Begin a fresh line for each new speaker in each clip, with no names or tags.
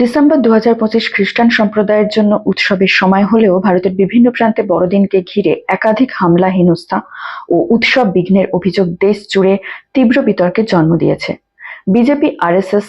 December দু হাজার পঁচিশ খ্রিস্টান সম্প্রদায়ের জন্য উৎসবের সময় হলেও ভারতের বিভিন্ন প্রান্তে বড়দিনকে ঘিরে একাধিক হামলা, হেনস্থা ও উৎসব বিঘ্নের অভিযোগ দেশ জুড়ে তীব্র বিতর্কের জন্ম দিয়েছে। বিজেপি, আরএসএস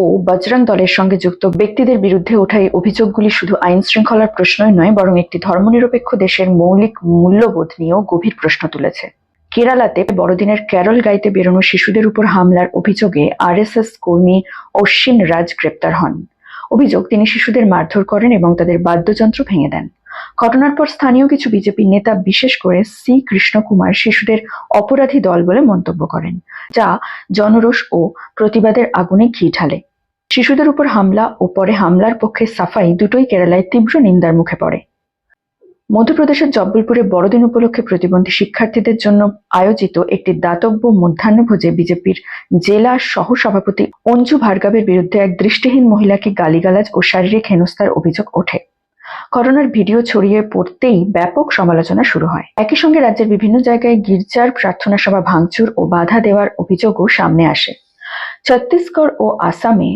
ও বজরং দলের সঙ্গে যুক্ত ব্যক্তিদের বিরুদ্ধে ওঠা এই অভিযোগগুলি শুধু আইন শৃঙ্খলার প্রশ্নই নয়, বরং একটি ধর্মনিরপেক্ষ দেশের মৌলিক মূল্যবোধ নিয়েও গভীর প্রশ্ন তুলেছে। কেরালাতে বড়দিনের ক্যারল গাইতে বেরোনো শিশুদের উপর হামলার অভিযোগে আরএসএস কর্মী অশ্বিন রাজ গ্রেপ্তার হন। অভিযোগ, তিনি শিশুদের মারধর করেন এবং তাদের বাদ্যযন্ত্র ভেঙে দেন। ঘটনার পর স্থানীয় কিছু বিজেপি নেতা, বিশেষ করে সি কৃষ্ণকুমার, শিশুদের অপরাধী দল বলে মন্তব্য করেন, যা জনরোষ ও প্রতিবাদের আগুনে ঘি ঢালে। শিশুদের উপর হামলা ও পরে হামলার পক্ষে সাফাই দুটোই কেরালায় তীব্র নিন্দার মুখে পড়ে। মধ্যপ্রদেশের জব্বলপুরে বড়দিন উপলক্ষে প্রতিবন্ধী শিক্ষার্থীদের জন্য আয়োজিত একটি দাতব্য মধ্যাহ্নভোজে বিজেপির জেলা সহ সভাপতি অঞ্জু ভার্গবের বিরুদ্ধে এক দৃষ্টিহীন মহিলাকে গালিগালাজ ও শারীরিক হেনস্থার অভিযোগ ওঠে। ঘটনার ভিডিও ছড়িয়ে পড়তেই ব্যাপক সমালোচনা শুরু হয়। একই সঙ্গে রাজ্যের বিভিন্ন জায়গায় গির্জার প্রার্থনা সভা ভাঙচুর ও বাধা দেওয়ার অভিযোগও সামনে আসে। ছত্তিশগড় ও আসামে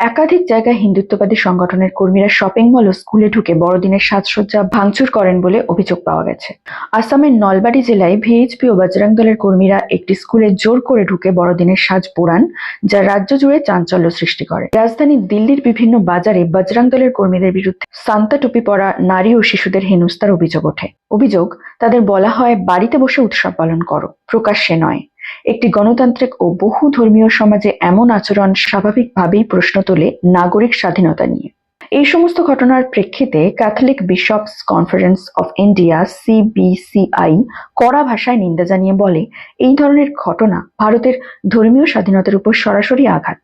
একাধিক জায়গায় হিন্দুত্ববাদী সংগঠনের কর্মীরা শপিং মল ও স্কুলে ঢুকে বড়দিনের সাজসজ্জা ভাঙচুর করেন বলে অভিযোগ পাওয়া গেছে। আসামের নলবাড়ি জেলায় ভিএইচপি ও বজরং দলের কর্মীরা একটি স্কুলে জোর করে ঢুকে বড়দিনের সাজ পোড়ান, যা রাজ্য জুড়ে চাঞ্চল্য সৃষ্টি করে। রাজধানী দিল্লির বিভিন্ন বাজারে বজরং দলের কর্মীদের বিরুদ্ধে সান্তা টুপি পরা নারী ও শিশুদের হেনস্থার অভিযোগ ওঠে। অভিযোগ, তাদের বলা হয়, বাড়িতে বসে উৎসব পালন করো। প্রকাশ্যে নয়। একটি গণতান্ত্রিক ও বহু ধর্মীয় সমাজে এমন আচরণ স্বাভাবিকভাবেই প্রশ্ন তোলে নাগরিক স্বাধীনতা নিয়ে। এই সমস্ত ঘটনার প্রেক্ষিতে Catholic Bishops Conference of India CBCI কড়া ভাষায় নিন্দা জানিয়ে বলে, এই ধরনের ঘটনা ভারতের ধর্মীয় স্বাধীনতার উপর সরাসরি আঘাত।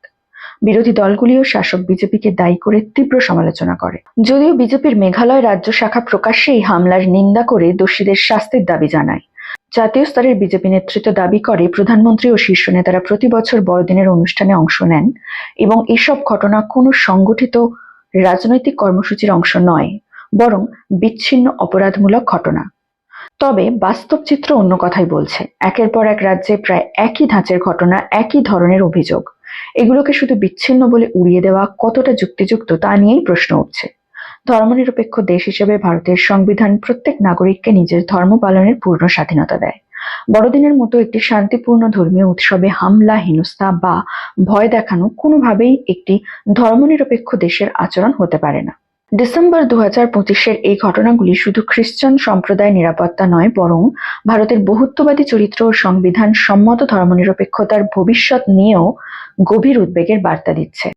বিরোধী দলগুলিও শাসক বিজেপিকে দায়ী করে তীব্র সমালোচনা করে। যদিও বিজেপির মেঘালয় রাজ্য শাখা প্রকাশ্যে এই হামলার নিন্দা করে দোষীদের শাস্তির দাবি জানায়। জাতীয় স্তরের বিজেপি নেতৃত্ব দাবি করে, প্রধানমন্ত্রী ও শীর্ষ নেতারা প্রতি বছর বড়দিনের অনুষ্ঠানে অংশ নেন এবং এসব ঘটনা কোনো সংগঠিত রাজনৈতিক কর্মসূচির অংশ নয়, বরং বিচ্ছিন্ন অপরাধমূলক ঘটনা। তবে বাস্তব চিত্র অন্য কথাই বলছে। একের পর এক রাজ্যে প্রায় একই ধাঁচের ঘটনা, একই ধরনের অভিযোগ। এগুলোকে শুধু বিচ্ছিন্ন বলে উড়িয়ে দেওয়া কতটা যুক্তিযুক্ত তা নিয়েই প্রশ্ন উঠছে। ধর্মনিরপেক্ষ দেশ হিসেবে ভারতের সংবিধান প্রত্যেক নাগরিককে নিজের ধর্ম পালনের পূর্ণ স্বাধীনতা দেয়। বড়দিনের মতো একটি শান্তিপূর্ণ ধর্মীয় উৎসবে হামলা, হেনস্থা বা ভয় দেখানো কোনোভাবেই একটি ধর্মনিরপেক্ষ দেশের আচরণ হতে পারে না। ডিসেম্বর দু হাজার পঁচিশের এই ঘটনাগুলি শুধু খ্রিস্টান সম্প্রদায় নিরাপত্তা নয়, বরং ভারতের বহুত্ববাদী চরিত্র ও সংবিধান সম্মত ধর্মনিরপেক্ষতার ভবিষ্যৎ নিয়েও গভীর উদ্বেগের বার্তা দিচ্ছে।